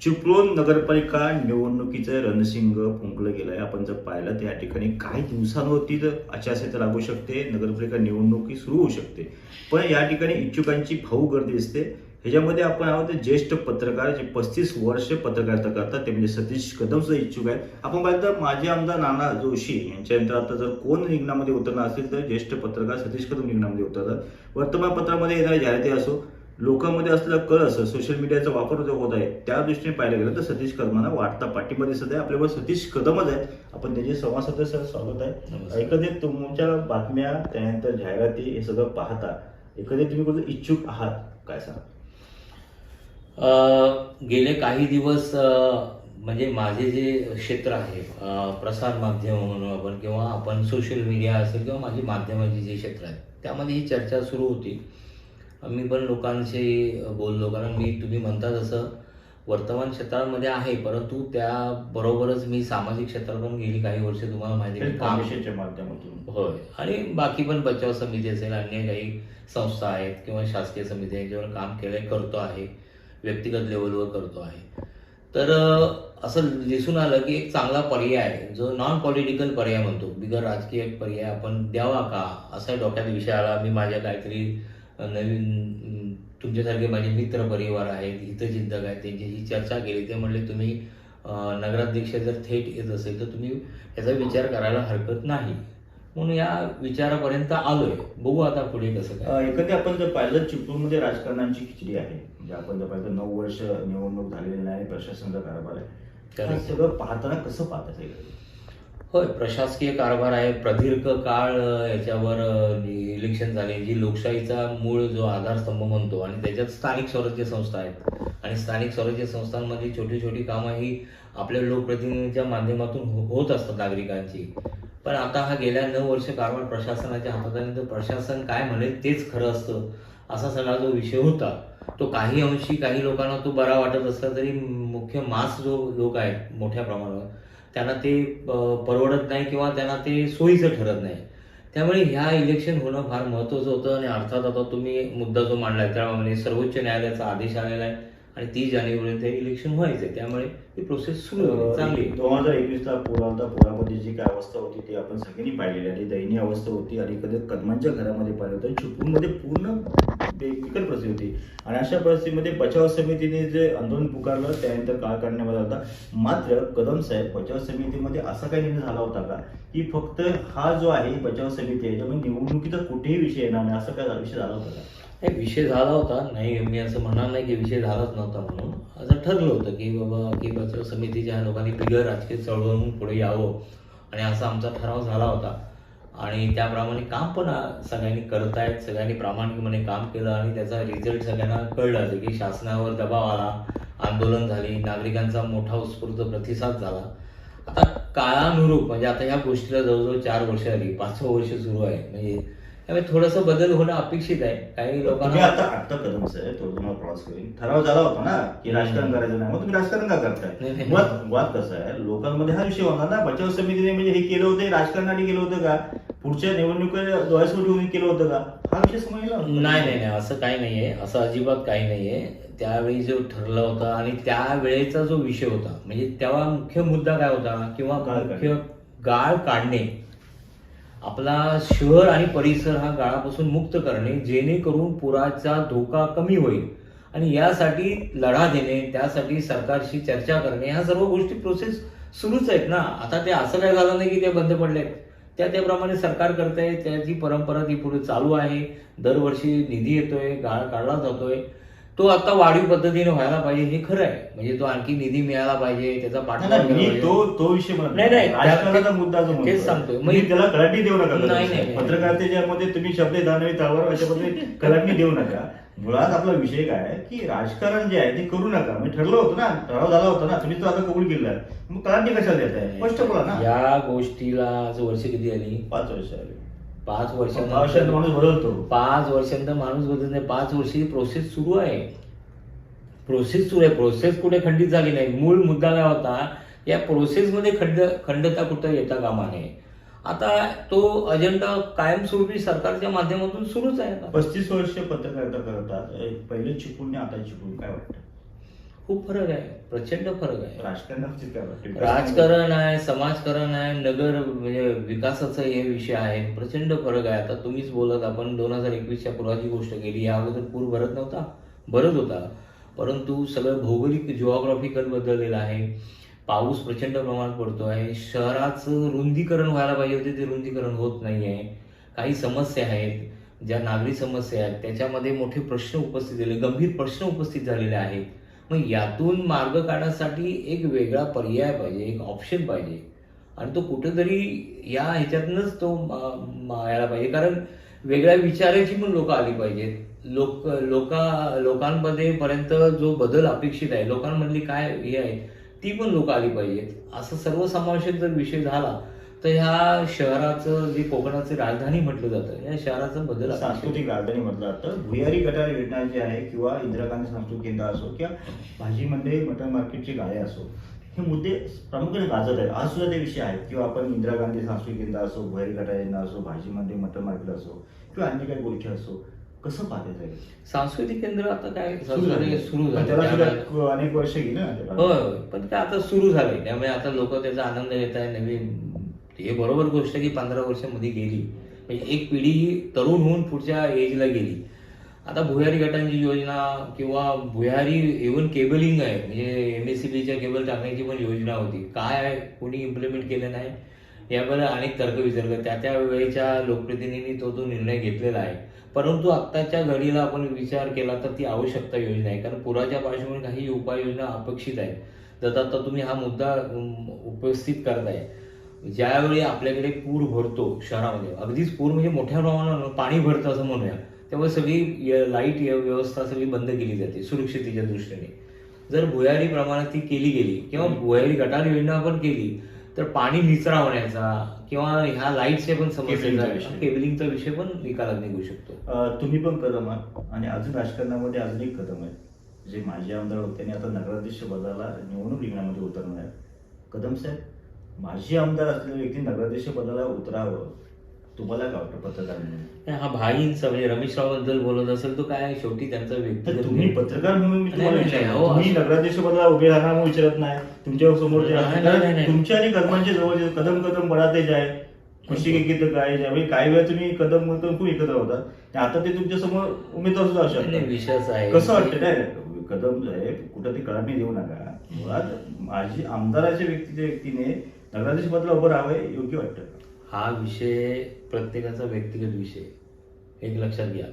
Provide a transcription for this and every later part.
चिपळूण नगरपालिका निवडणुकीचं रणसिंग फुंकलं गेलंय. आपण जर पाहिलं तर या ठिकाणी काही दिवसांवरती असे आचारसंहिता लागू शकते नगरपालिका निवडणुकी सुरू होऊ शकते. पण या ठिकाणी इच्छुकांची भाऊ गर्दी असते. ह्याच्यामध्ये आपण आहोत ज्येष्ठ पत्रकार जे पस्तीस वर्ष पत्रकारिता करतात ते म्हणजे सतीश कदम सुद्धा इच्छुक आहेत. आपण पाहिलं तर माजी आमदार नाना जोशी यांच्यानंतर आता जर कोण रिंगणामध्ये उतरणार असेल तर ज्येष्ठ पत्रकार सतीश कदम रिंगणामध्ये उतरतात. वर्तमानपत्रामध्ये येणाऱ्या जाहिराती असो लोकांमध्ये असलेला कळ असं सोशल मीडियाचा वापर जो होत आहे त्या दृष्टीने पाहायला गेलं तर सतीश कदमांना वाढता पाठिंबा दिसत आहे. आपल्यावर सतीश कदमच आहेत. आपण त्याचे संवाद सदस्य स्वागत आहे. एकंदरीत तुमच्या बातम्या त्यानंतर जाहिराती हे सगळं पाहता एकंदरीत तुम्ही कुठे इच्छुक आहात? काय सांगा अ, गेले काही दिवस म्हणजे माझे जे क्षेत्र आहे प्रसार माध्यम म्हणून आपण किंवा आपण सोशल मीडिया असेल किंवा माझी माध्यमाची जे क्षेत्र आहेत त्यामध्ये ही चर्चा सुरू होती. मी पण लोकांशी बोललो. कारण मी तुम्ही म्हणता तसं वर्तमान क्षेत्रामध्ये आहे परंतु त्याबरोबरच मी सामाजिक क्षेत्रात पण गेली काही वर्ष तुम्हाला माहिती आहे माध्यमातून. होय. आणि बाकी पण बचाव समिती असेल अन्य काही संस्था आहेत किंवा शासकीय समिती यांच्यावर काम केलंय करतो आहे व्यक्तिगत लेवलवर करतो आहे. तर असं दिसून आलं की एक चांगला पर्याय जो नॉन पॉलिटिकल पर्याय म्हणतो. बिगर राजकीय पर्याय आपण द्यावा का? असा डोक्यात विषय आला. मी माझ्या काहीतरी नवीन तुमच्यासारखे माझे मित्र परिवार आहेत हितचिंतक आहेत त्यांच्याशी चर्चा केली ते म्हणले तुम्ही नगराध्यक्ष जर थेट येत असेल तर तुम्ही याचा विचार करायला हरकत नाही. म्हणून या विचारापर्यंत आलोय. बघू आता पुढे कसं काय. एकंदरीत आपण जर पाहिलं चिपळूणमध्ये राजकारणाची खिचडी आहे. म्हणजे आपण जर पाहिलं नऊ वर्ष निवडणूक झालेली नाही प्रशासनाचा कारभार आहे. सगळं पाहताना कसं पाहतात हे? होय प्रशासकीय कारभार आहे. प्रदीर्घ काळ याच्यावर इलेक्शन झाले जी लोकशाहीचा मूळ जो आधारस्तंभ म्हणतो आणि त्याच्यात स्थानिक स्वराज्य संस्था आहेत. आणि स्थानिक स्वराज्य संस्थांमध्ये छोटी छोटी कामं ही आपल्या लोकप्रतिनिधींच्या माध्यमातून हो-, होत असतात नागरिकांची. पण आता हा गेल्या नऊ वर्ष कारभार प्रशासनाच्या हातात आहे तर प्रशासन काय म्हणेल तेच खरं असतं असा सगळा जो विषय होता तो काही अंशी काही लोकांना तो बरा वाटत असला तरी मुख्य मास जो लोक आहेत मोठ्या प्रमाणावर त्यांना ते परवडत नाही किंवा त्यांना ते सोयीचं ठरत नाही. त्यामुळे ह्या इलेक्शन होणं फार महत्त्वाचं होतं आणि अर्थात आता तुम्ही मुद्दा जो मांडलाय त्याप्रमाणे सर्वोच्च न्यायालयाचा आदेश आलेला आहे आणि तीस जानेवारी ते इलेक्शन व्हायचंय. त्यामुळे ही प्रोसेस सुरू आहे चांगली. आहे. दोन हजार एकवीसला पूर आलता पुरामध्ये जी काय अवस्था होती ती आपण सगळ्यांनी पाहिलेली आणि दयनीय अवस्था होती आणि कधी कदमांच्या घरामध्ये पाहिलं होतं चिपळूणमध्ये पूर्ण बेफिकर परिस्थिती होती. आणि अशा परिस्थितीमध्ये बचाव समितीने जे आंदोलन पुकारलं त्यानंतर काळ काढण्यात आला होता. मात्र कदम साहेब बचाव समितीमध्ये असा काही निर्णय झाला होता का? की फक्त हा जो आहे बचाव समिती आहे त्यामुळे निवडणुकीचा कुठेही विषय येणार नाही असा काय विषय झाला होता का? नाही विषय झाला होता. नाही मी असं म्हणणार नाही की विषय झालाच नव्हता म्हणून. असं ठरलं होतं की बाबा की बचाव समितीच्या लोकांनी बिगर राजकीय चळवळून पुढे यावं. आणि असा आमचा ठराव झाला होता. आणि त्याप्रमाणे काम पण सगळ्यांनी करतायत सगळ्यांनी प्रामाणिकपणे काम केलं आणि त्याचा रिझल्ट सगळ्यांना कळला की शासनावर दबाव आला आंदोलन झाली नागरिकांचा मोठा उत्स्फूर्त प्रतिसाद झाला. आता काळानुरूप म्हणजे आता या गोष्टीला जवळजवळ चार वर्ष आली पाचवं वर्ष सुरू आहे. म्हणजे त्यामुळे थोडंसं बदल होणं अपेक्षित आहे. काही लोकांना आता आता कदम साहेब तो तुम्हाला क्रॉस करेल ठराव झाला होता ना की राजकारण करायचं नाही. मग तुम्ही राजकारण का करताय. मुळात वाद कसा आहे लोकांमध्ये हा विषय होणार ना. बचाव समितीने म्हणजे हे केलं होतं राजकारणाने केलं होतं का? पुढच्या निवडणुकीत डोळ्यासमोर केलं होतं का? हा विषय समजला नाही नाही नाही असं काही नाहीये. असं अजिबात काही नाहीये. त्यावेळी जो ठरलं होतं आणि त्यावेळेचा जो विषय होता म्हणजे तेव्हा मुख्य मुद्दा काय होता किंवा गाळ मुख्य गाळ काढणे. आपला शहर आणि परिसर हा गाळापासून मुक्त करणे जेणेकरून पुराचा धोका कमी होईल. आणि यासाठी लढा देणे त्यासाठी सरकारशी चर्चा करणे ह्या सर्व गोष्टी प्रोसेस सुरूच आहेत ना. आता ते असं काय झालं नाही की ते बंद पडले त्या त्याप्रमाणे सरकार करतंय त्याची परंपरा ती पुढे चालू आहे दरवर्षी निधी येतोय गाळ काढला जातोय तो आता वाढीव पद्धतीने व्हायला पाहिजे हे खरं आहे म्हणजे तो आणखी निधी मिळाला पाहिजे त्याचा पाठिंबा. तो तो विषय म्हणत नाही, नाही, मुद्दा जो तेच सांगतोय. मग त्याला कलाटी देऊ नका नाही. पत्रकारितेच्यामध्ये तुम्ही शब्द दानवी तावर अशा पद्धतीने कलाटी देऊ नका मुळात आपला विषय काय की राजकारण जे आहे ते करू नका. म्हणजे ठरलं होतं ना ठराव झाला होता ना तुम्ही तो आता कबूल केला मग कलाटी कशाला देत आहे? स्पष्ट बोला ना. या गोष्टीला आज वर्ष किती आली? पाच वर्ष आले. पाच वर्षात माणूस बदलतो. पाच वर्षांतर माणूस बदलत नाही. पाच वर्षी प्रोसेस सुरू आहे. प्रोसेस सुरू आहे. प्रोसेस कुठे खंडित झाली नाही? मूळ मुद्दा काय होता? या प्रोसेसमध्ये खंड खंडता कुठं येता कामा नये. आता तो अजेंडा कायमस्वरूपी सरकारच्या माध्यमातून सुरूच आहे पस्तीस वर्ष पत्रकारिता करतात. एक पहिले चिकून आता चिकून काय वाटतं? खूप फरक आहे. प्रचंड फरक आहे. राजकारणाची? राजकारण आहे समाजकारण आहे नगर म्हणजे विकासाचा हे विषय आहे. प्रचंड फरक आहे. आता तुम्हीच बोलत आपण दोन हजार एकवीसच्या पूर्वाची गोष्ट केली. या अगोदर पूर भरत नव्हता भरत होता. परंतु सगळं भौगोलिक जिओग्राफिकल बदललेलं आहे. पाऊस प्रचंड प्रमाणात पडतो आहे. शहराचं रुंदीकरण व्हायला पाहिजे होते ते रुंदीकरण होत नाही आहे काही समस्या आहेत ज्या नागरी समस्या आहेत त्याच्यामध्ये मोठे प्रश्न उपस्थित झाले गंभीर प्रश्न उपस्थित झालेले आहेत. मग यातून मार्ग काढण्यासाठी एक वेगळा पर्याय पाहिजे एक ऑप्शन पाहिजे. आणि तो कुठेतरी या ह्याच्यातनंच तो यायला पाहिजे. कारण वेगळ्या विचाराची पण लोक आली पाहिजेत. लोक लोका लोकांमध्ये पर्यंत जो बदल अपेक्षित आहे लोकांमधली काय हे आहे ती पण लोक आली पाहिजेत. असं सर्वसमावेशक जर विषय झाला तर ह्या शहराचं जे कोकणाची राजधानी म्हटलं जातं या शहराचा बदल. सांस्कृतिक राजधानी म्हटलं जातं. भुयारी गटार योजना जी आहे किंवा इंदिरा गांधी सांस्कृतिक केंद्र असो किंवा भाजीमध्ये मटन मार्केटची गाळे असो हे मुद्दे प्रामुख्याने गाजत आहेत. आज सुद्धा ते विषय आहेत किंवा आपण इंदिरा गांधी सांस्कृतिक केंद्र असो भुयारी गटार योजना असो भाजीमध्ये मटन मार्केट असो किंवा अन्य काही गोष्टी असो. कसं पाहता जाईल सांस्कृतिक केंद्र आता काय सुरू झालं. सुरू झालं. अनेक वर्ष गेली. होय. पण ते आता सुरू झालंय त्यामुळे आता लोक त्याचा आनंद घेत आहे नवीन हे बरोबर गोष्ट की पंधरा वर्षामध्ये गेली. म्हणजे एक पिढी ही तरुण होऊन पुढच्या एजला गेली. आता भुयारी गटांची योजना किंवा भुयारी इव्हन केबलिंग आहे. म्हणजे एम एस सी बीच्या केबल टाकण्याची पण योजना होती. काय आहे? कोणी इम्प्लिमेंट केलं नाही? याबद्दल अनेक तर्कवितर्क. त्या त्या वेळेच्या लोकप्रतिनिधींनी तो तो निर्णय घेतलेला आहे. परंतु आत्ताच्या घडीला आपण विचार केला तर ती आवश्यकता योजना आहे. कारण पुराच्या पार्श्वभूमीवर काही उपाययोजना अपेक्षित आहेत. जर आता तुम्ही हा मुद्दा उपस्थित करताय ज्यावेळी आपल्याकडे पूर भरतो शहरामध्ये अगदीच पूर म्हणजे मोठ्या प्रमाणावर पाणी भरतं असं म्हणूया त्यामुळे सगळी लाइट व्यवस्था सगळी बंद केली जाते सुरक्षितेच्या दृष्टीने. जर भुयारी प्रमाणात ती केली गेली किंवा भुयारी गटार योजना आपण केली तर पाणी निचरा होण्याचा किंवा ह्या लाईटचे पण समस्या विषय. केबलिंगचा विषय पण निकालात निघू शकतो. तुम्ही पण कदम आहात आणि अजून राजकारणामध्ये अजून एक कदम आहे. जे माजी आमदार होते त्यांनी आता नगराध्यक्ष पदाला निवडणूक रिंगणामध्ये उतरणार आहेत. कदम साहेब माजी आमदार असलेल्या व्यक्ती नगराध्यक्ष पदाला उतरावं तुम्हाला काय वाटतं पत्रकार म्हणून? हा भाईंचा म्हणजे रमेशरावबद्दल बोलत असेल तो काय शेवटी त्यांचा तर व्यक्तिगत तुम्ही पत्रकार म्हणून मी तुम्हाला. हो, तुम्ही असं- नगराध्यक्ष पदाला उभे राहणार म्हणून विचारत नाही. तुमच्यासमोर. तुमच्या आणि कदमांच्या जवळ जे कदम कदम बढाते जे आहे खुशी के गीत काय जे आहे, म्हणजे काही वेळा तुम्ही कदम कदम खूप एकत्र होता आता ते तुमच्यासमोर उमेदवार सुद्धा असू शकतात. विषयच आहे. कसं वाटतं नाही कदम साहेब कुठं ते कळानी देऊ नका. मुळात माझी आमदाराच्या व्यक्तीच्या व्यक्तीने नगराध्यक्ष पदाला उभं राहावं योग्य वाटतं. हा विषय प्रत्येकाचा व्यक्तिगत विषय. एक लक्षात घ्या.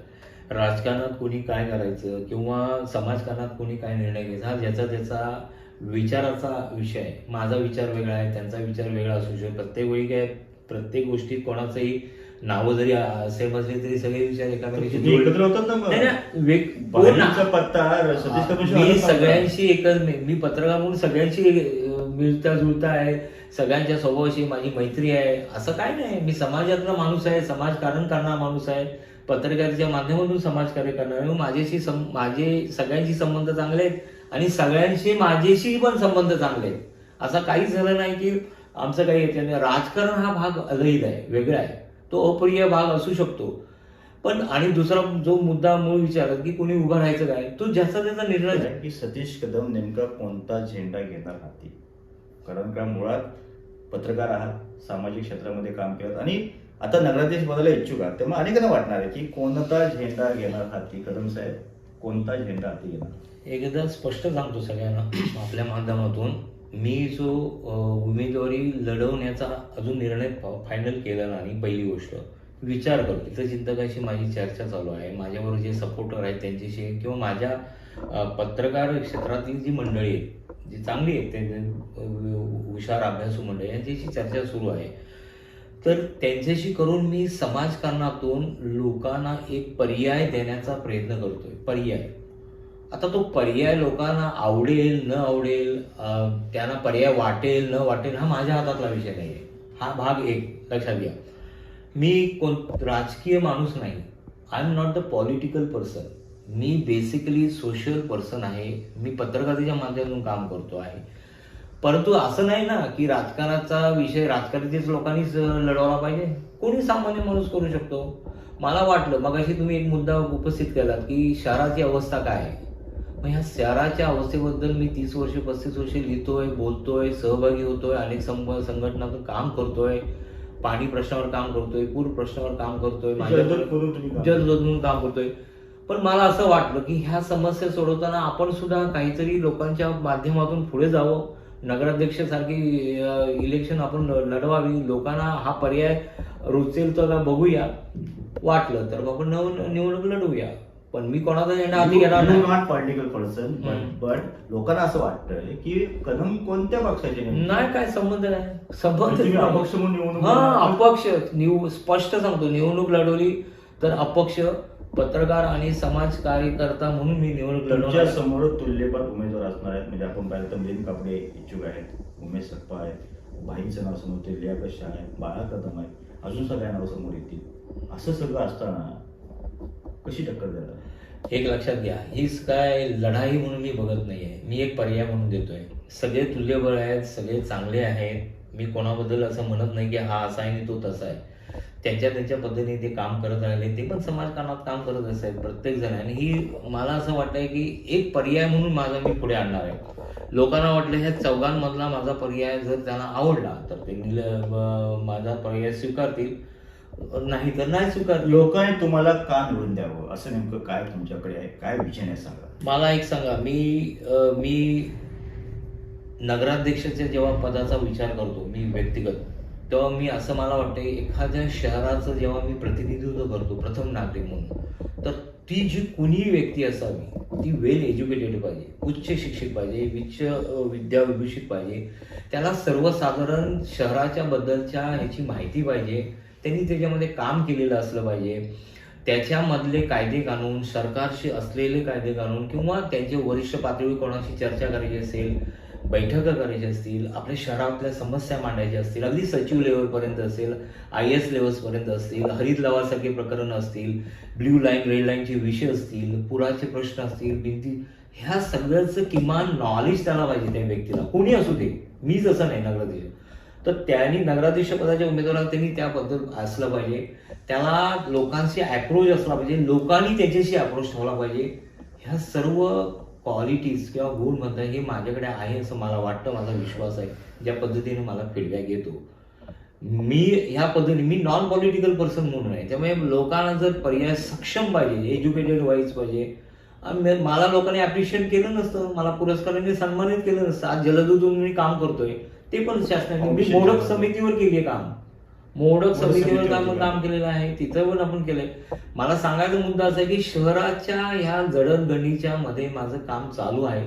राजकारणात कोणी काय करायचं किंवा समाजकारणात कोणी काय निर्णय घ्यायचा हा ज्याचा त्याचा विचाराचा विषय आहे. माझा विचार वेगळा आहे त्यांचा विचार वेगळा असू शकतो. प्रत्येक वेळी काय प्रत्येक गोष्टीत कोणाचंही नावं जरी असेल असले तरी सगळे विचार एकामेकांशी तुम्ही एकत्र होतात ना मग? नाही ना, वेग- भाजपचा पत्ता सतीश मी. सगळ्यांशी एकच मी मी पत्रकार म्हणून सगळ्यांशी अं, मिळता जुळता आहे. सगळ्यांच्या स्वभावाशी माझी मैत्री आहे. असं काय नाही. मी समाजातला माणूस आहे. समाजकारण करणारा माणूस आहे. पत्रकारितेच्या माध्यमातून समाजकार्य करणार आहे. माझ्याशी सम माझे सगळ्यांशी संबंध चांगले आहेत आणि सगळ्यांशी माझ्याशी पण संबंध चांगले आहेत. असं काहीच झालं नाही की आमचं काही याच्याने राजकारण हा भाग अलहिद आहे. वेगळा आहे. तो अप्रिय भाग असू शकतो. पण आणि दुसरा जो मुद्दा मूळ विचारत की कोणी उभं राहायचं काय तो ज्याचा त्याचा निर्णय आहे. की सतीश कदम नेमका कोणता झेंडा घेणार हाती? कारण का मुळात पत्रकार आहात सामाजिक क्षेत्रामध्ये काम केलं आणि आता नगराध्यक्ष पदाला इच्छुक आहात. तेव्हा अनेकांना वाटणार आहे की कोणता झेंडा घेणार हाती? कदम साहेब कोणता झेंडा हाती घेणार? एकदा स्पष्ट सांगतो सगळ्यांना आपल्या माध्यमातून. मी जो उमेदवारी लढवण्याचा अजून निर्णय फायनल केला नाही पहिली गोष्ट. विचार करतो. इथं चिंतकाशी माझी चर्चा चालू आहे. माझ्याबरोबर जे सपोर्टर आहेत त्यांच्याशी किंवा माझ्या पत्रकार क्षेत्रातील जी मंडळी आहेत जी चांगली आहेत ते हुशार अभ्यासू मंडळी यांच्याशी चर्चा सुरू आहे. तर त्यांच्याशी करून मी समाजकारणातून लोकांना एक पर्याय देण्याचा प्रयत्न करतोय. पर्याय. आता तो पर्याय लोकांना आवडेल न आवडेल त्यांना पर्याय वाटेल न वाटेल हा माझ्या हातातला विषय नाही आहे हा भाग एक लक्षात घ्या. मी कोण राजकीय माणूस नाही. I am not the political person me basically social person आहे. मी पत्रकारितेच्या माध्यमातून काम करतो आहे. परंतु असं नाही ना की राजकारणाचा विषय राजकारणीच लोकांनीच लढवला पाहिजे. कोणी सामान्य माणूस करू शकतो? मला वाटलं मगाशी तुम्ही एक मुद्दा उपस्थित केलात की शहराची अवस्था काय आहे? मग ह्या शहराच्या अवस्थेबद्दल मी तीस वर्ष पस्तीस वर्ष लिहितोय बोलतोय सहभागी होतोय अनेक संघ संघटनातून काम करतोय पाणी प्रश्नावर काम करतोय पूर प्रश्नावर काम करतोय माझ्या जलद म्हणून काम करतोय. पण मला असं वाटलं की ह्या समस्या सोडवताना आपण सुद्धा काहीतरी लोकांच्या माध्यमातून पुढे जावं नगराध्यक्ष सारखी इलेक्शन आपण लढवावी लोकांना हा पर्याय रुचेल तर बघूया वाटलं तर आपण नव- निवडणूक लढवूया पण मी कोणाचा हाती घेणार नाही नॉट पॉलिटिकल पर्सन. पण लोकांना असं वाटतंय की कदम कोणत्या पक्षाचे? नाही काय संबंध नाही संबंध नाही. अपक्ष म्हणून निवडणूक हा? अपक्ष स्पष्ट सांगतो निवडणूक लढवली तर अपक्ष पत्रकार आणि समाज कार्यकर्ता म्हणून मी निवडणूक तुमच्या लढवणार समोर तुल्यपात उमेदवार असणार आहेत. म्हणजे आपण पाहिलं तर मिलिंद कापडे इच्छुक आहेत. उमेश सप्पा आहेत. भाईंचं नाव समोर ते लिया कशा आहे बाळा कदम आहे अजून सगळ्या नाव समोर येतील. असं सगळं असताना कशी टक्कर देणार? एक लक्षात घ्या हीच काय लढाई म्हणून मी बघत नाहीये मी एक पर्याय म्हणून देतोय. सगळे तुल्यबळ आहेत सगळे चांगले आहेत. मी कोणाबद्दल असं म्हणत नाही की हा असा आहे आणि तो तसा आहे. त्यांच्या त्यांच्या पद्धतीने ते काम करत राहिले. ते पण समाजकारणात काम करत असतात प्रत्येक जण. आणि ही मला असं वाटतंय की एक पर्याय म्हणून माझा मी पुढे आणणार आहे. लोकांना वाटलं ह्या चौघांमधला माझा पर्याय जर त्यांना आवडला तर ते माझा पर्याय स्वीकारतील. नाही तर नाही स्वीकार लोकांनी तुम्हाला का निवडून द्यावं? असं नेमकं काय तुमच्याकडे आहे? काय विचार आहे सांगा. मला एक सांगा. मी मी नगराध्यक्षाच्या जेव्हा पदाचा विचार करतो मी व्यक्तिगत. तेव्हा मी असं मला वाटतं एखाद्या शहराचं जेव्हा मी प्रतिनिधित्व करतो प्रथम नागरिक म्हणून तर ती जी कुणीही व्यक्ती असावी ती वेल एज्युकेटेड पाहिजे उच्च शिक्षित पाहिजे विच्च विद्याविभूषित पाहिजे त्याला सर्वसाधारण शहराच्या बद्दलच्या ह्याची माहिती पाहिजे त्यांनी त्याच्यामध्ये काम केलेलं असलं पाहिजे त्याच्यामधले कायदे कानून सरकारशी असलेले कायदे कानून किंवा त्यांचे वरिष्ठ पातळीवर कोणाशी चर्चा करायची असेल बैठका करायच्या असतील आपल्या शहरातल्या समस्या मांडायच्या असतील अगदी सचिव लेवलपर्यंत असेल आय एस लेवल्सपर्यंत असतील हरित लवासारखे प्रकरण असतील ब्ल्यू लाईन रेड लाईनचे विषय असतील पुराचे प्रश्न असतील भिंती ह्या सगळ्याचं किमान नॉलेज त्याला पाहिजे त्या व्यक्तीला. कोणी असू दे. मीच असं नाही नगराध्यक्ष. तर त्यांनी नगराध्यक्ष पदाच्या उमेदवाराला त्यांनी त्याबद्दल असलं पाहिजे. त्याला लोकांशी अप्रोच असला पाहिजे. लोकांनी त्याच्याशी अप्रोच ठेवला पाहिजे. ह्या सर्व क्वालिटीज किंवा गुण म्हणता हे माझ्याकडे आहे असं मला वाटतं माझा विश्वास आहे. ज्या पद्धतीने मला फीडबॅक येतो. मी ह्या पद्धतीने मी नॉन पॉलिटिकल पर्सन म्हणून आहे. त्यामुळे लोकांना जर पर्याय सक्षम पाहिजे एज्युकेटेड वाईज पाहिजे मला लोकांनी अप्रिशिएट केलं नसतं मला पुरस्काराने सन्मानित केलं नसतं. आज जलदूतून मी काम करतोय ते पण शासनाने मी मोडक समितीवर केली काम. मोडक समितीवर काम. काम केलेलं आहे तिथं पण आपण केलंय. मला सांगायचा मुद्दा असा आहे की शहराच्या ह्या जडणघडणीच्या मध्ये माझं काम चालू आहे.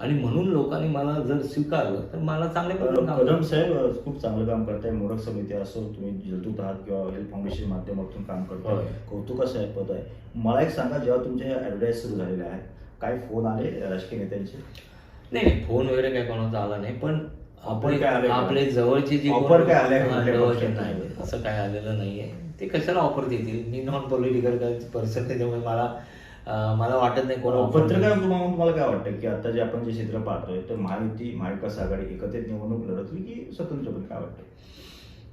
आणि म्हणून लोकांनी मला जर स्वीकारलं तर मला काम कदम साहेब खूप चांगलं काम करताय. मोडक समिती असो तुम्ही जलदूत आहात किंवा हेल्थ फाउंडेशन माध्यमातून काम करताय. कौतुकाचं आहे पद आहे. मला एक सांगा जेव्हा तुमचे ऍडव्हर्टाईज सुरू झालेले आहेत काय फोन आले राजकीय नेत्यांचे? नाही नाही फोन वगैरे काय कोणाचा आला नाही पण Offer काय आलंय? आपले जवळचे जे कोण- काय आलंय हा, कुठल्या जवळचे पक्षाचं? नाही असं काय आलेलं नाहीये ते कशाला ऑफर देतील मी नॉन पॉलिटिकल पर्सन त्याच्यामुळे मला अं, मला वाटत नाही कोण offer पत्रकार देईल. म्हणून तुम्हाला काय वाटतं की आता जे आपण जे चित्र पाहतोय तर महायुती महाविकास आघाडी एकत्रित निवडणूक लढवली की स्वतंत्रपणे काय वाटतं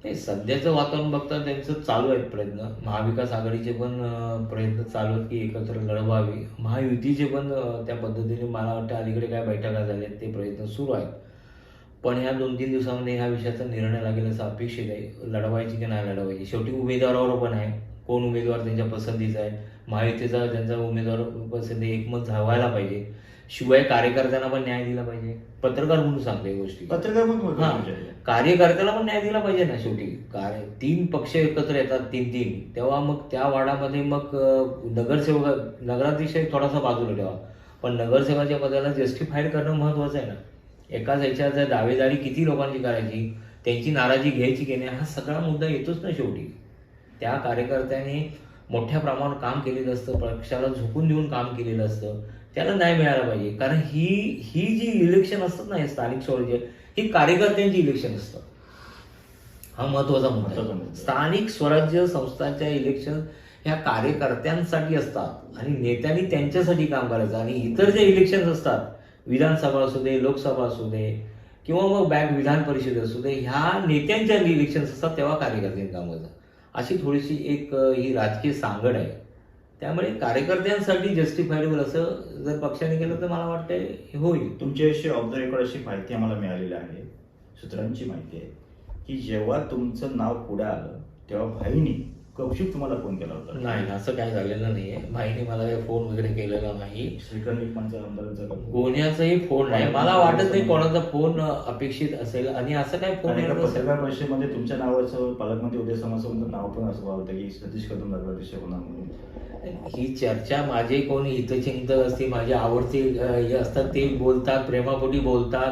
नाही सध्याचं वातावरण बघता त्यांचं चालू आहेत प्रयत्न महाविकास आघाडीचे पण अं, प्रयत्न चालू आहेत की एकत्र लढवावी महायुतीचे पण अं, त्या पद्धतीने मला वाटतं अलीकडे काय बैठका झाल्या आहेत ते प्रयत्न सुरू आहेत पण ह्या दोन तीन दिवसामध्ये ह्या विषयाचा निर्णय लागेल असं अपेक्षित आहे. लढवायची की नाही लढवायची? शेवटी उमेदवारावर पण आहे. कोण उमेदवार त्यांच्या पसंतीचा आहे? महायुतीचा त्यांचा उमेदवार पसंती एकमत व्हायला पाहिजे. शिवाय कार्यकर्त्यांना पण न्याय दिला पाहिजे. पत्रकार म्हणून सांगतो गोष्टी पत्रकार बोलतो हा. कार्यकर्त्याला पण न्याय दिला पाहिजे ना शेवटी. कार्य तीन पक्ष एकत्र येतात तीन तीन. तेव्हा मग त्या वाडामध्ये मग नगरसेवक नगराध्यक्ष थोडासा बाजूला ठेवा. पण नगरसेवकाच्या पदाला जस्टिफाईड करणं महत्वाचं आहे ना. एकाच ह्याच्यात जर दावेदारी किती लोकांची करायची त्यांची नाराजी घ्यायची की नाही हा सगळा मुद्दा येतोच ना शेवटी त्या कार्यकर्त्याने मोठ्या प्रमाणावर काम केलेलं असतं पक्षाला झोकून देऊन काम केलेलं असतं त्याला न्याय मिळाला पाहिजे कारण ही ही जी इलेक्शन असतात ना हे स्थानिक स्वराज्य ही कार्यकर्त्यांची इलेक्शन असतं हा महत्त्वाचा. मुद्दा. स्थानिक स्वराज्य संस्थांच्या इलेक्शन ह्या कार्यकर्त्यांसाठी असतात आणि नेत्यांनी त्यांच्यासाठी काम करायचं आणि इतर जे इलेक्शन असतात विधानसभा असू दे लोकसभा असू दे किंवा मग बँक विधान परिषद असू दे ह्या नेत्यांच्या इलेक्शन्स असतात तेव्हा कार्यकर्त्यांनी काम करायचं अशी थोडीशी एक ही राजकीय सांगड आहे. त्यामुळे कार्यकर्त्यांसाठी जस्टिफायडेबल असं जर पक्षाने केलं तर मला वाटतंय हे होईल. तुमची अशी ऑफ द रेकॉर्ड अशी माहिती आम्हाला मिळालेली आहे सूत्रांची माहिती आहे की जेव्हा तुमचं नाव पुढे आलं तेव्हा भाईनी कौशिक तुम्हाला फोन केला होता. नाही असं काय झालेलं नाहीये. भाईने मला काही फोन वगैरे केलेला नाही. श्रीकांत निकमांचा आमदारांचा का? कोणाचाही फोन नाही. मला वाटत नाही कोणाचा फोन अपेक्षित असेल. आणि असं काय फोन आणि एका येत असेल. पत्रकार परिषदेमध्ये तुमच्या नावाचं पालकमंत्री उदय समाजाचं नाव पण असं होतं की सतीश कदम नगराध्यक्ष होणार म्हणून ही चर्चा माझे कोणी हितचिंतक असतील माझे आवडते अ, हे असतात ते बोलतात प्रेमापोटी बोलतात.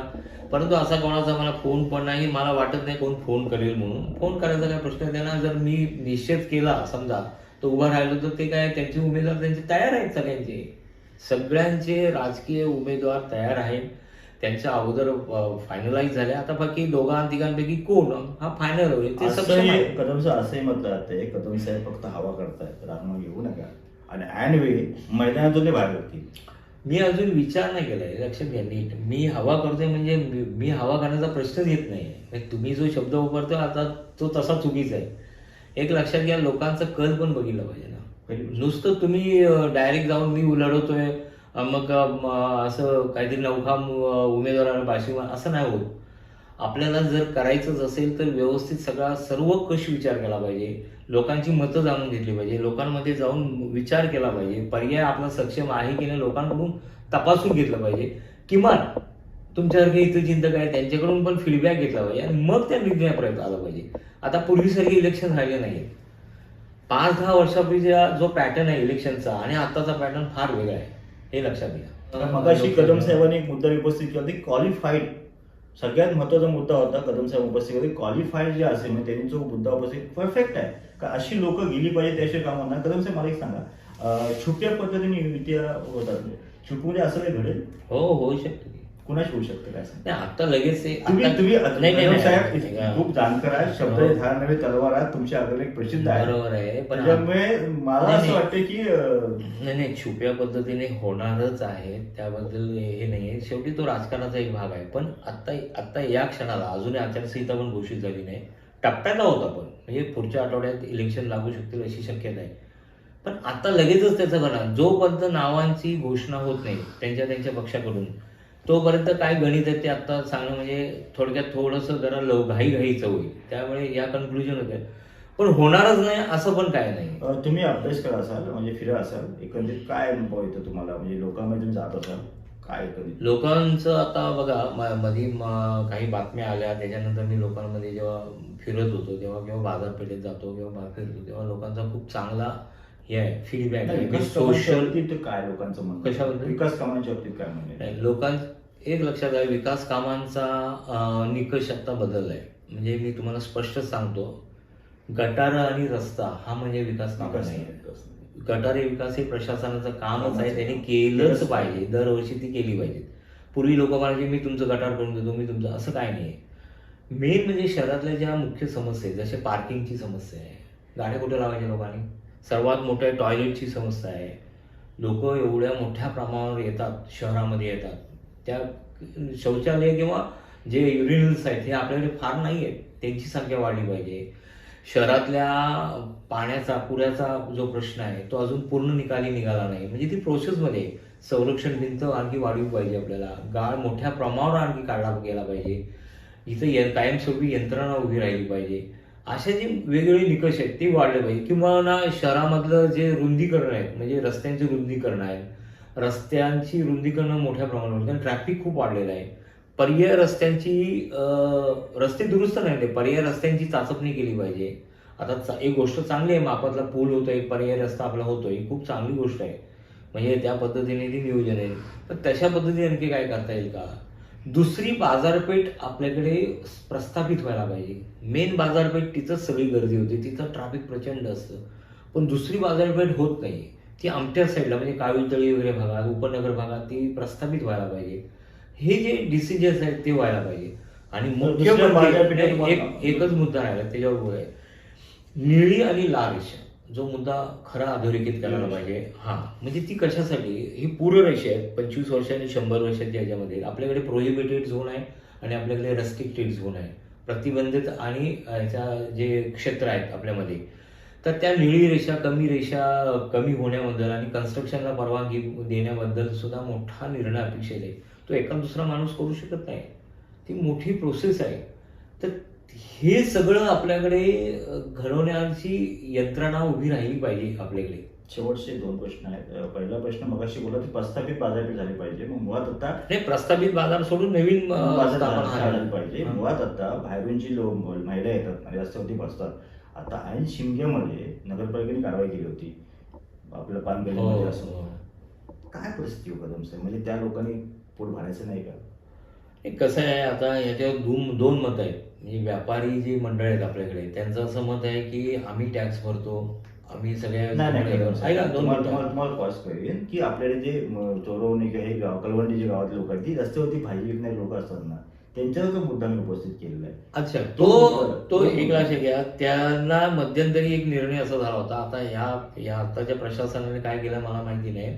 परंतु असा कोणाचा मला फोन पण नाही मला वाटत नाही कोण फोन करेल म्हणून. फोन करायचा काय प्रश्न त्यांना जर मी निश्चित केला समजा तर उभा राहिलो तर ते काय त्यांचे उमेदवार त्यांचे तयार आहेत सगळ्यांचे. सगळ्यांचे राजकीय उमेदवार तयार आहेत. त्यांच्या अगोदर फायनलाइज झाले आता बाकी दोघां तिघांपैकी कोण? हा फायनल होईल. ते आहे कदम साहेब असंही म्हटलं जाते कदम साहेब फक्त हवा करतायत. राहणं घेऊ नका. आणि ऐन वेळी मैदानातून ते बाहेर होतील. मी अजून विचार नाही केलाय. लक्षात घ्या नीट मी हवा करतोय म्हणजे मी- मी हवा करण्याचा प्रश्नच येत नाही म्हणजे तुम्ही जो शब्द वापरतो आता तो तसा चुकीचा आहे. एक लक्षात घ्या लोकांचा कल पण बघितला पाहिजे ना. नुसतं तुम्ही डायरेक्ट जाऊन मी लढवतोय मग असं काहीतरी नवखा म- उमेदवाराला असं नाही होत. आपल्याला जर करायचंच असेल तर व्यवस्थित सगळा सर्व कश विचार केला पाहिजे. लोकांची मतं जाणून घेतली पाहिजे. लोकांमध्ये जाऊन विचार केला पाहिजे. पर्याय आपला सक्षम आहे की नाही लोकांकडून तपासून घेतलं पाहिजे. किमान तुमच्यासारखे इथं चिंतक आहे त्यांच्याकडून पण फीडबॅक घेतला पाहिजे आणि मग त्या निर्णयापर्यंत आलं पाहिजे. आता पूर्वीसारखे इलेक्शन राहिले नाही पाच दहा वर्षापूर्वीचा जो पॅटर्न आहे इलेक्शनचा आणि आताचा पॅटर्न फार वेगळा आहे. हे लक्षात घ्या. मगाशी कदम साहेबांनी एक मुद्दा उपस्थित केला. ते क्वालिफाईड सगळ्यात महत्त्वाचा मुद्दा होता कदम साहेब उपस्थित होते. क्वालिफाईड जे असेल म्हणजे त्यांनी जो मुद्दा उपस्थित परफेक्ट आहे. का अशी लोक गेली पाहिजे त्याशिवाय काम होणार कदम साहेब मला एक सांगा. छुप्या पद्धतीने युती होतात. म्हणजे छुपूमध्ये म्हणजे असं काही घडेल? हो होऊ शकतो. कुणाशी होऊ शकतं काय सांगा नाही आता लगेच तुम्ही आता- तुम्ही नाही, नाही, नाही. खूप जाणकार आहे शब्द हो. धार नव्हे तलवार आहे तुमच्या अगोदर एक प्रसिद्ध आहे बरोबर आहे पण त्याच्यामुळे मला नाही, असं नाही. वाटतं की अं, नाही नाही छुप्या पद्धतीने होणारच आहे त्याबद्दल हे नाहीये शेवटी तो राजकारणाचा एक भाग आहे पण आता आता या क्षणाला अजूनही आचारसंहिता पण घोषित झाली नाही टप्प्याला होता पण म्हणजे पुढच्या आठवड्यात इलेक्शन लागू शकतील अशी शक्यता आहे पण आता लगेचच त्याचं करणार जोपर्यंत नावांची घोषणा होत नाही त्यांच्या त्यांच्या पक्षाकडून तोपर्यंत काय गणित आहे ते आता सांगणं म्हणजे थोडक्यात थोडंसं जरा लव घाई घाईचं होईल. त्यामुळे या कन्क्लुजन होते पण होणारच नाही असं पण काय नाही. तुम्ही अभ्यास करा असाल म्हणजे फिरा असाल एकंदरीत काय अनुभव येतो तुम्हाला? म्हणजे लोकांमध्ये तुम्ही जात असाल काय एकंदरीत? लोकांचं आता बघा मध्ये काही बातम्या आल्या त्याच्यानंतर मी लोकांमध्ये जेव्हा फिरत होतो तेव्हा किंवा बाजारपेठेत जातो किंवा बाहेर फिरतो तेव्हा लोकांचा खूप चांगला हे आहे. फीडबॅक आहे. विकास कामांच्या सोशल बाबतीत काय लोकांचं म्हणणं? कशाबद्दल? विकास कामांच्या बाबतीत काय म्हणणं? आहे? नाही, लोकां एक लक्षात आहे विकास कामांचा अं, निकष आता बदललाय म्हणजे मी तुम्हाला स्पष्ट सांगतो गटार आणि रस्ता हा म्हणजे विकास काम विकास नाही. विकास. गटारी विकास हे प्रशासनाचं कामच आहे त्यांनी केलंच पाहिजे. दरवर्षी ती केली पाहिजे. पूर्वी लोक म्हणायचे मी तुमचं गटार करून देतो मी तुमचं असं काय नाही. मेन म्हणजे शहरातल्या ज्या मुख्य समस्या आहेत जसे पार्किंगची समस्या आहे. गाड्या कुठे लावायच्या लोकांनी? सर्वात मोठं टॉयलेटची समस्या आहे. लोक एवढ्या मोठ्या प्रमाणावर येतात शहरामध्ये येतात. त्या शौचालय किंवा जे युरिनल्स आहेत हे आपल्याकडे फार नाही आहेत त्यांची संख्या वाढली पाहिजे. शहरातल्या पाण्याचा पुऱ्याचा जो प्रश्न आहे तो अजून पूर्ण निकाली निघाला नाही. म्हणजे ती प्रोसेसमध्ये संरक्षण भिंत आणखी वाढवी पाहिजे आपल्याला. गाळ मोठ्या प्रमाणावर आणखी काढला गेला पाहिजे. इथं य- कायमस्वरूपी यंत्रणा उभी राहिली पाहिजे. असे जे वेगवेगळे निकष आहेत ते वाढले पाहिजे. किंवा ना शहरामधलं जे रुंदीकरण आहे म्हणजे रस्त्यांचे रुंदीकरण आहे रस्त्यांची रुंदीकरणं मोठ्या प्रमाणावर कारण ट्रॅफिक खूप वाढलेलं आहे. पर्याय रस्त्यांची रस्ते दुरुस्त नाही ते पर्याय रस्त्यांची चाचपणी केली पाहिजे. आता चा- एक गोष्ट चांगली आहे मापातला पूल होतोय पर्याय रस्ता आपला होतोय आहे खूप चांगली गोष्ट आहे. म्हणजे त्या पद्धतीने ती नियोजन आहे. पण तशा पद्धतीने आणखी काय करता येईल का? दुसरी बाजारपेठ आपल्याकडे प्रस्थापित व्हायला पाहिजे. मेन बाजारपेठ तिथंच सगळी गर्दी होती. तिथं ट्रॅफिक प्रचंड असतं. पण दुसरी बाजारपेठ होत नाही. ती आमच्या साईडला म्हणजे काविलतळी वगैरे भागात उपनगर भागात ती प्रस्थापित व्हायला पाहिजे. हे जे डिसिजन्स आहेत ते व्हायला पाहिजे. आणि मुख्य एकच मुद्दा राहिला त्याच्यावर निळी आणि लाल रेषा. जो मुद्दा खरा अधोरेखित करायला पाहिजे. हा. म्हणजे ती कशासाठी? ही पूर्व रेषा आहेत. पंचवीस वर्ष आणि शंभर वर्षाच्या याच्यामध्ये आपल्याकडे प्रोहिबिटेड झोन आहे आणि आपल्याकडे रेस्ट्रिक्टेड झोन आहे. प्रतिबंधित आणि याच्या जे क्षेत्र आहेत आपल्यामध्ये. तर त्या निळी रेषा कमी रेषा कमी होण्याबद्दल आणि कन्स्ट्रक्शनला परवानगी देण्याबद्दल सुद्धा मोठा निर्णय अपेक्षित आहे. तो एका दुसरा माणूस करू शकत नाही. ती मोठी प्रोसेस आहे. तर हे सगळं आपल्याकडे घडवण्याची यंत्रणा उभी राहिली पाहिजे आपल्याकडे. शेवटचे दोन प्रश्न आहेत. पहिला प्रश्न मगाशी बोला ती प्रस्थापित बाजारपेठ झाली पाहिजे. मग मुळात आता नाही प्रस्तावित बाजार सोडून नवीन बाजार पाहिजे. हा. मुळात आता बाहेरून जी लोक महिला येतात आणि रस्त्यावरती बसतात. आता ऐन शिमग्यामध्ये नगरपालिकेने कारवाई केली होती. आपल्या हो, पानगल्लीमध्ये असं. हो. काय परिस्थिती हो कदम साहेब? म्हणजे त्या लोकांनी पोट भरायचं नाही का? हे कसं आहे आता याच्यावर दोन दोन मत आहेत. म्हणजे व्यापारी जी मंडळ आहेत आपल्याकडे त्यांचं असं मत आहे की आम्ही टॅक्स भरतो आम्ही सगळ्या नाही नाही कदम ऐका साहेब, दोन तुम्हाला मिनिटं. तुम्हाला तुम्हाला कॉस करेन की आपल्याकडे जे चोरवणे किंवा हे गाव कलवंडी जे गावातले लोक आहेत ती रस्त्यावरती भाजी विकणारे लोक असतात ना त्यांच्यावर तो मुद्दा मी उपस्थित केलेला आहे. अच्छा तो तो एक. लक्षात घ्या. त्यांना मध्यंतरी एक निर्णय असा झाला होता. आता ह्या या आताच्या प्रशासनाने काय केलं मला माहिती नाही.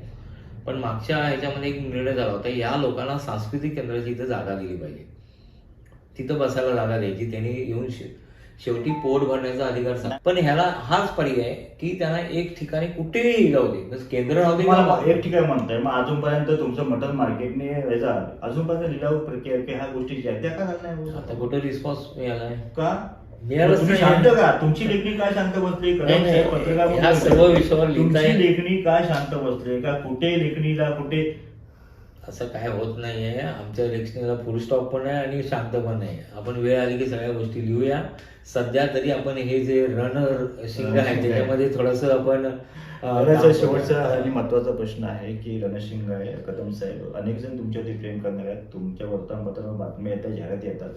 पण मागच्या ह्याच्यामध्ये एक निर्णय झाला होता. या लोकांना सांस्कृतिक केंद्राची इथं जागा दिली पाहिजे. तिथं बसायला जागा द्यायची त्यांनी येऊन शेवटी पोट भरण्याचा अधिकार सांग पण ह्याला हाच पर्याय की त्यांना एक ठिकाणी कुठेही जाऊ दे. केंद्र राहू दे एक ठिकाण म्हणताय मग अजूनपर्यंत तुमचं मटन मार्केटने अजूनपर्यंत लिलाव प्रक्रिया की ह्या गोष्टी ज्या त्या का झाल्या नाही आता हो? कुठं रिस्पॉन्स मिळालाय का. शांत का? तुमची लेखणी काय शांत बसली? पत्रकार सर्व विषयावर तुमची. लेखणी काय शांत बसले? का कुठे लेखणीला कुठे असं काय होत नाहीये. आमच्या लेखणीला फुल स्टॉप पण आहे आणि शांत पण आहे. आपण वेळ आली की सगळ्या गोष्टी लिहूया. सध्या तरी आपण हे जे रनर शिंग आहे. त्याच्यामध्ये थोडस आपण शेवटचा. आणि महत्त्वाचा प्रश्न आहे की रणशिंग आहे कदम साहेब. अनेक जण तुमच्यावरती प्रेम करणार आहेत. तुमच्या वर्तमानपत्रावर बातम्या येतात जाहिराती येतात.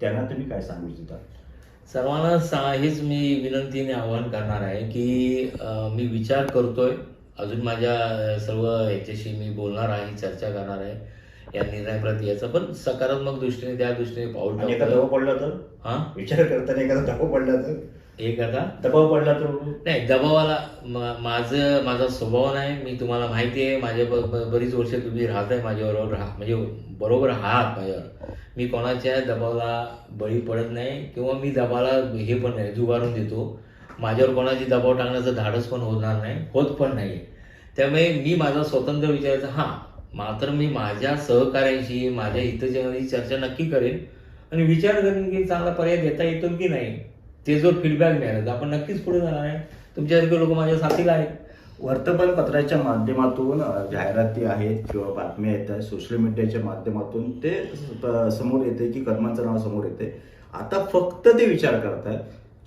त्यांना तुम्ही काय सांगू इच्छिता? सर्वांना सा हेच मी विनंतीने आवाहन करणार आहे की मी विचार करतोय. अजून माझ्या सर्व ह्याच्याशी मी बोलणार आहे चर्चा करणार आहे. या निर्णयाप्रत याचं पण सकारात्मक दृष्टीने त्या दृष्टीने पाऊल एखादा. दबाव पडला तर? हा? विचार करताना एखादा दबाव पडला तर? आता? दबाव पडला तर? नाही दबावाला माझं माझा स्वभाव नाही. मी तुम्हाला माहिती आहे माझ्या बरीच वर्ष तुम्ही राहताय माझ्याबरोबर. राहा म्हणजे बरोबर आहात माझ्यावर. मी कोणाच्या दबावाला बळी पडत नाही किंवा मी दबावाला हे पण नाही जुगारून देतो. माझ्यावर कोणाची दबाव टाकण्याचं धाडस पण होणार नाही होत पण नाही त्यामुळे मी माझा स्वतंत्र विचारायचा हां मात्र मी माझ्या सहकाऱ्यांशी माझ्या हितजनाची चर्चा नक्की करेन आणि विचार करेन की चांगला पर्याय देता येतो की नाही ते जो फीडबॅक मिळाला तर आपण नक्कीच पुढे जाणार आहे. तुमच्यासारखे लोक माझ्या साथीला आहेत. वर्तमानपत्राच्या माध्यमातून जाहिराती आहेत किंवा बातम्या येतात सोशल मीडियाच्या माध्यमातून ते समोर येते की कर्मांचं नाव समोर येते. आता फक्त ते विचार करतात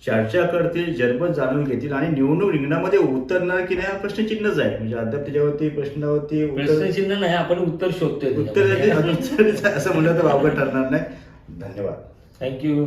चर्चा करतील जरबत जाणून घेतील आणि निवडणूक रिंगणामध्ये उतरणार की नाही हा प्रश्नचिन्हच आहे. म्हणजे अद्याप त्याच्यावरती प्रश्नावरती उत्तर प्रश्नचिन्ह नाही आपण उत्तर शोधतोय उत्तर असं म्हणलं तर वावगं ठरणार नाही. धन्यवाद. थँक्यू